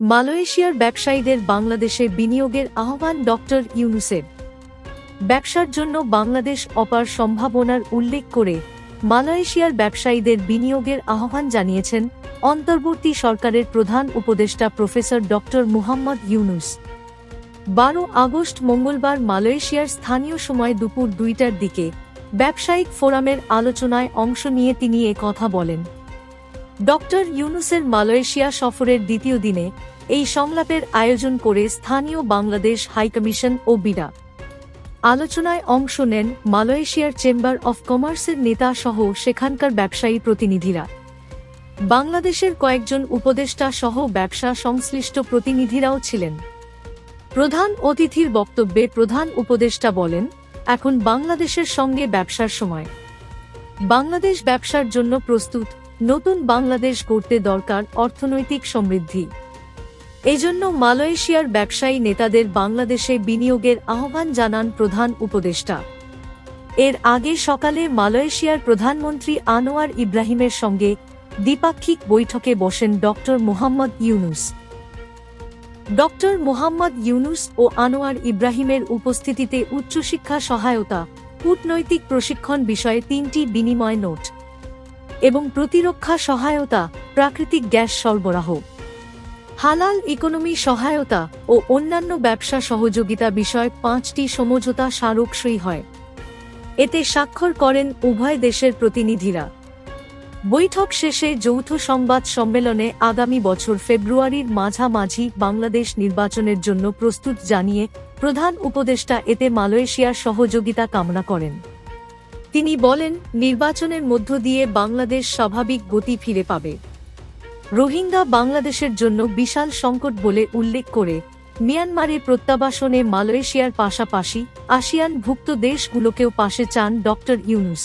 মালয়েশিয়ার ব্যবসায়ীদের বাংলাদেশে বিনিয়োগের আহ্বান ডক্টর ইউনুসের। ব্যবসার জন্য বাংলাদেশ অপার সম্ভাবনার উল্লেখ করে মালয়েশিয়ার ব্যবসায়ীদের বিনিয়োগের আহ্বান জানিয়েছেন অন্তর্বর্তী সরকারের প্রধান উপদেষ্টা প্রফেসর ডক্টর মুহাম্মদ ইউনুস। বারো আগস্ট মঙ্গলবার মালয়েশিয়ার স্থানীয় সময় দুপুর দুইটার দিকে ব্যবসায়িক ফোরামের আলোচনায় অংশ নিয়ে তিনি কথা বলেন। ডক্টর ইউনুসের মালয়েশিয়া সফরের দ্বিতীয় দিনে এই সংলাপের আয়োজন করে স্থানীয় বাংলাদেশ হাইকমিশন ও বিরা আলোচনায় অংশ নেন মালয়েশিয়ার চেম্বার অফ কমার্সের নেতা সহ সেখানকার ব্যবসায়ী প্রতিনিধিরা। বাংলাদেশের কয়েকজন উপদেষ্টা সহ ব্যবসা সংশ্লিষ্ট প্রতিনিধিরাও ছিলেন। প্রধান অতিথির বক্তব্যে প্রধান উপদেষ্টা বলেন, এখন বাংলাদেশের সঙ্গে ব্যবসার সময়। বাংলাদেশ ব্যবসার জন্য প্রস্তুত নতুন বাংলাদেশ গড়তে দরকার অর্থনৈতিক সমৃদ্ধি। এজন্য মালয়েশিয়ার ব্যবসায়ী নেতাদের বাংলাদেশে বিনিয়োগের আহ্বান জানান প্রধান উপদেষ্টা। এর আগে সকালে মালয়েশিয়ার প্রধানমন্ত্রী আনোয়ার ইব্রাহিমের সঙ্গে দ্বিপাক্ষিক বৈঠকে বসেন ডক্টর মোহাম্মদ ইউনুস। ডক্টর মোহাম্মদ ইউনুস ও আনোয়ার ইব্রাহিমের উপস্থিতিতে উচ্চশিক্ষা সহায়তা, কূটনৈতিক প্রশিক্ষণ বিষয়ে তিনটি বিনিময় নোট। এবং প্রতিরক্ষা সহায়তা, প্রাকৃতিক গ্যাস সরবরাহ। হালাল ইকোনমি সহায়তা ও অন্যান্য ব্যবসা সহযোগিতা বিষয় পাঁচটি সমঝোতা স্মারকসই হয়। এতে স্বাক্ষর করেন উভয় দেশের প্রতিনিধিরা। বৈঠক শেষে যৌথ সংবাদ সম্মেলনে আগামী বছর ফেব্রুয়ারির মাঝামাঝি বাংলাদেশ নির্বাচনের জন্য প্রস্তুত জানিয়ে প্রধান উপদেষ্টা এতে মালয়েশিয়ার সহযোগিতা কামনা করেন। তিনি বলেন, নির্বাচনের মধ্য দিয়ে বাংলাদেশ স্বাভাবিক গতি ফিরে পাবে। রোহিঙ্গা বাংলাদেশের জন্য বিশাল সংকট বলে উল্লেখ করে মিয়ানমারের প্রত্যাবাসনে মালয়েশিয়ার পাশাপাশি আসিয়ান ভুক্ত দেশগুলোকেও পাশে চান ডক্টর ইউনুস।